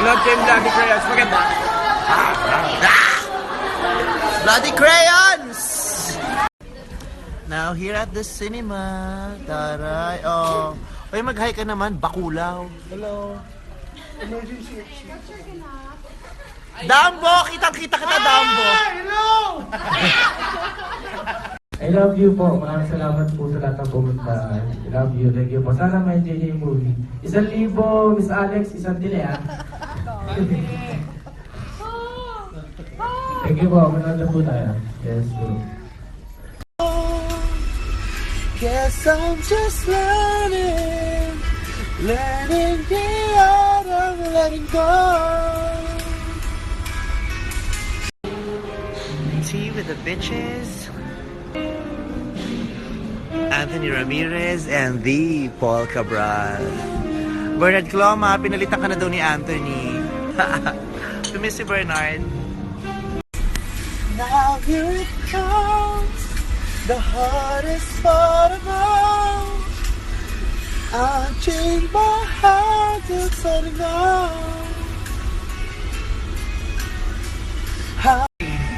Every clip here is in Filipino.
Manood kayo yung Bloody Crayons. Maganda. Bloody crayons! Now, here at the cinema. Taray. Oh. Uy, mag-hi ka naman. Bakulaw. Hello. Dambo! Kitang-kita kita, Dambo! I love you po. Maraming salamat po sa lahat ng pumunta. I love you. Thank you po. Sana may enjoy niyo yung movie. Isang libo, Miss Alex. Isang tili, ah. Thank you po. Manood na po tayo. Yes, po. Guess I'm just learning, learning the art of letting go. Tea with the bitches. Anthony Ramirez and the Paul Cabral. Bernard Cloma, pinalitan ka na daw ni Anthony. to miss si Bernard. Now here it comes. The hardest part of all I changed my heart to something else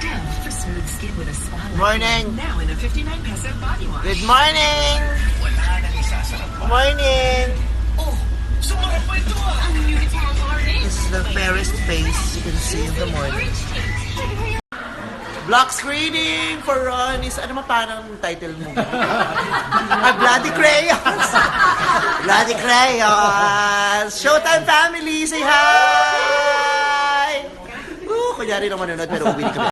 Dove for smooth skin with a spa. Morning! Now in a 59 peso body wash. Good! Morning! The fairest face you can see in the morning. Block screening for Ronnie's... Ano man parang title mo? ah, Bloody Crayons! Bloody Crayons! Showtime family! Say hi! Uh, kunyari nang manonood pero uwi kami.